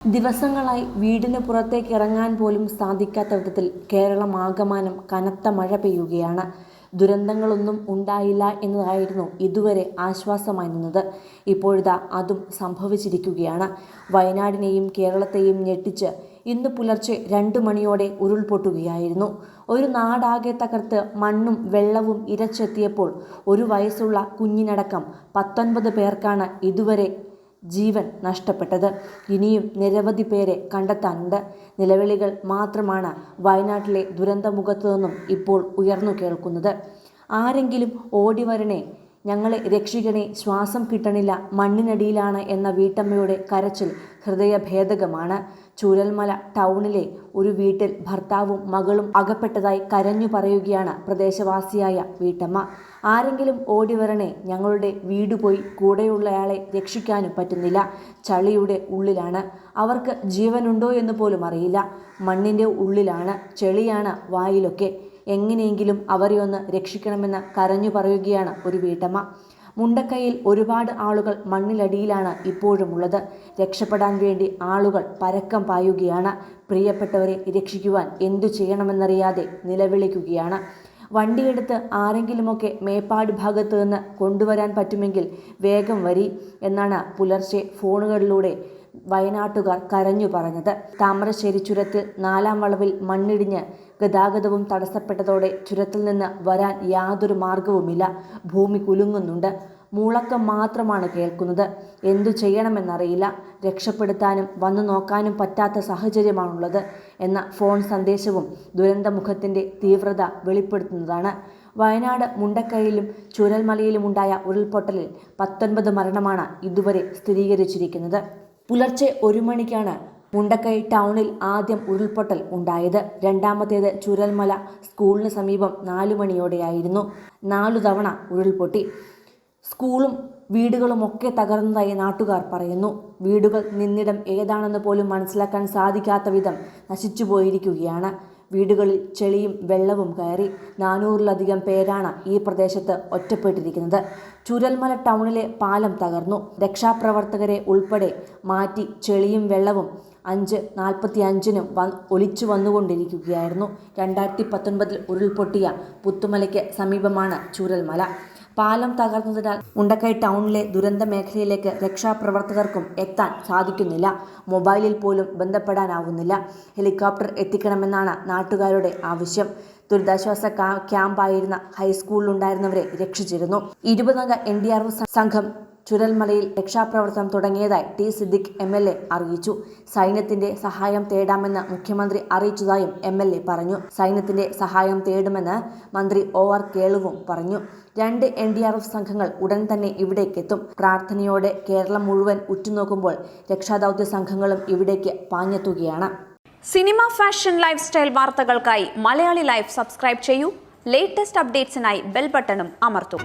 ദിവസങ്ങളായി വീടിന് പുറത്തേക്ക് ഇറങ്ങാൻ പോലും സാധിക്കാത്ത വിധത്തിൽ കേരളം ആകമാനം കനത്ത മഴ പെയ്യുകയാണ്. ദുരന്തങ്ങളൊന്നും ഉണ്ടായില്ല എന്നതായിരുന്നു ഇതുവരെ ആശ്വാസമായിരുന്നത് ഇപ്പോഴിതാ അതും സംഭവിച്ചിരിക്കുകയാണ്. വയനാടിനെയും കേരളത്തെയും ഞെട്ടിച്ച് ഇന്ന് പുലർച്ചെ രണ്ട് മണിയോടെ ഉരുൾപൊട്ടുകയായിരുന്നു. ഒരു നാടാകെ തകർത്ത് മണ്ണും വെള്ളവും ഇരച്ചെത്തിയപ്പോൾ ഒരു വയസ്സുള്ള കുഞ്ഞിനടക്കം പത്തൊൻപത് പേർക്കാണ് ഇതുവരെ ജീവൻ നഷ്ടപ്പെട്ടത്. ഇനിയും നിരവധി പേരെ കണ്ടെത്താനുണ്ട്. നിലവിളികൾ മാത്രമാണ് വയനാട്ടിലെ ദുരന്തമുഖത്തു നിന്നും ഇപ്പോൾ ഉയർന്നു കേൾക്കുന്നത്. ആരെങ്കിലും ഓടി വരണേ ഞങ്ങളെ രക്ഷിക്കണേ ശ്വാസം കിട്ടണില്ല മണ്ണിനടിയിലാണ് എന്ന വീട്ടമ്മയുടെ കരച്ചിൽ ഹൃദയഭേദകമാണ്. ചൂരൽമല ടൗണിലെ ഒരു വീട്ടിൽ ഭർത്താവും മകളും അകപ്പെട്ടതായി കരഞ്ഞു പറയുകയാണ് പ്രദേശവാസിയായ വീട്ടമ്മ. ആരെങ്കിലും ഓടിവരണേ ഞങ്ങളുടെ വീട് പോയി കൂടെയുള്ളയാളെ രക്ഷിക്കാനും പറ്റുന്നില്ല. ചളിയുടെ ഉള്ളിലാണ്. അവർക്ക് ജീവനുണ്ടോ എന്ന് പോലും അറിയില്ല. മണ്ണിന്റെ ഉള്ളിലാണ് ചെളിയാണ് വായിലൊക്കെ. എങ്ങനെയെങ്കിലും അവരെ ഒന്ന് രക്ഷിക്കണമെന്ന് കരഞ്ഞു പറയുകയാണ് ഒരു വീട്ടമ്മ. മുണ്ടക്കൈയിൽ ഒരുപാട് ആളുകൾ മണ്ണിലടിയിലാണ് ഇപ്പോഴും ഉള്ളത് രക്ഷപ്പെടാൻ വേണ്ടി ആളുകൾ പരക്കം പായുകയാണ്. പ്രിയപ്പെട്ടവരെ രക്ഷിക്കുവാൻ എന്തു ചെയ്യണമെന്നറിയാതെ നിലവിളിക്കുകയാണ്. വണ്ടിയെടുത്ത് ആരെങ്കിലുമൊക്കെ മേപ്പാട് ഭാഗത്ത് നിന്ന് കൊണ്ടുവരാൻ പറ്റുമെങ്കിൽ വേഗം വരി എന്നാണ് പുലർച്ചെ ഫോണുകളിലൂടെ വയനാട്ടുകാർ കരഞ്ഞു പറഞ്ഞത്. താമരശ്ശേരി ചുരത്തിൽ നാലാം വളവിൽ മണ്ണിടിഞ്ഞ് ഗതാഗതവും തടസ്സപ്പെട്ടതോടെ ചുരത്തിൽ നിന്ന് വരാൻ യാതൊരു മാർഗവുമില്ല. ഭൂമി കുലുങ്ങുന്നുണ്ട്. മൂളക്കം മാത്രമാണ് കേൾക്കുന്നത്. എന്തു ചെയ്യണമെന്നറിയില്ല. രക്ഷപ്പെടുത്താനും വന്നു നോക്കാനും പറ്റാത്ത സാഹചര്യമാണുള്ളത് എന്ന ഫോൺ സന്ദേശവും ദുരന്തമുഖത്തിന്റെ തീവ്രത വെളിപ്പെടുത്തുന്നതാണ്. വയനാട് മുണ്ടക്കൈയിലും ചുരൽമലയിലുമുണ്ടായ ഉരുൾപൊട്ടലിൽ പത്തൊൻപത് മരണമാണ് ഇതുവരെ സ്ഥിരീകരിച്ചിരിക്കുന്നത്. പുലർച്ചെ ഒരു മണിക്കാണ് മുണ്ടക്കൈ ടൗണിൽ ആദ്യം ഉരുൾപൊട്ടൽ ഉണ്ടായത്. രണ്ടാമത്തേത് ചുരൽമല സ്കൂളിന് സമീപം നാലു മണിയോടെയായിരുന്നു നാലു തവണ ഉരുൾപൊട്ടി. സ്കൂളും വീടുകളുമൊക്കെ തകർന്നതായി നാട്ടുകാർ പറയുന്നു. വീടുകൾ നിന്നിടം ഏതാണെന്ന് പോലും മനസ്സിലാക്കാൻ സാധിക്കാത്ത വിധം നശിച്ചു പോയിരിക്കുകയാണ് വീടുകളിൽ ചെളിയും വെള്ളവും കയറി നാനൂറിലധികം പേരാണ് ഈ പ്രദേശത്ത് ഒറ്റപ്പെട്ടിരിക്കുന്നത്. ചുരൽമല ടൗണിലെ പാലം തകർന്നു. രക്ഷാപ്രവർത്തകരെ ഉൾപ്പെടെ മാറ്റി ചെളിയും വെള്ളവും അഞ്ച് നാൽപ്പത്തി അഞ്ചിനും വ ഒലിച്ചു വന്നുകൊണ്ടിരിക്കുകയായിരുന്നു. രണ്ടായിരത്തി പത്തൊൻപതിൽ ഉരുൾപൊട്ടിയ പുത്തുമലയ്ക്ക് സമീപമാണ് ചൂരൽമല. പാലം തകർന്നതിനാൽ ഉണ്ടക്കൈ ടൗണിലെ ദുരന്ത മേഖലയിലേക്ക് രക്ഷാപ്രവർത്തകർക്കും എത്താൻ സാധിക്കുന്നില്ല. മൊബൈലിൽ പോലും ബന്ധപ്പെടാനാവുന്നില്ല. ഹെലികോപ്റ്റർ എത്തിക്കണമെന്നാണ് നാട്ടുകാരുടെ ആവശ്യം. ദുരിതാശ്വാസ ക്യാമ്പായിരുന്ന ഹൈസ്കൂളിലുണ്ടായിരുന്നവരെ രക്ഷിച്ചിരുന്നു. ഇരുപതംഗ എൻ ഡി ആർ സംഘം ചുരൽമലയിൽ രക്ഷാപ്രവർത്തനം തുടങ്ങിയതായി T Siddique M L A അറിയിച്ചു. സൈന്യത്തിന്റെ സഹായം തേടാമെന്ന് മുഖ്യമന്ത്രി അറിയിച്ചതായും എം എൽ എ പറഞ്ഞു. സൈന്യത്തിന്റെ സഹായം തേടുമെന്ന് മന്ത്രി ഒ ആർ കേളുവും പറഞ്ഞു. രണ്ട് എൻ ഡി ആർ എഫ് സംഘങ്ങൾ ഉടൻ തന്നെ ഇവിടേക്കെത്തും. പ്രാർത്ഥനയോടെ കേരളം മുഴുവൻ ഉറ്റുനോക്കുമ്പോൾ രക്ഷാദൗത്യ സംഘങ്ങളും ഇവിടേക്ക് പാഞ്ഞെത്തുകയാണ്. സിനിമ ഫാഷൻ ലൈഫ് സ്റ്റൈൽ വാർത്തകൾക്കായി മലയാളി ലൈഫ് സബ്സ്ക്രൈബ് ചെയ്യൂ. ലേറ്റസ്റ്റ് അപ്ഡേറ്റ്സിനായി ബെൽ ബട്ടണും അമർത്തും.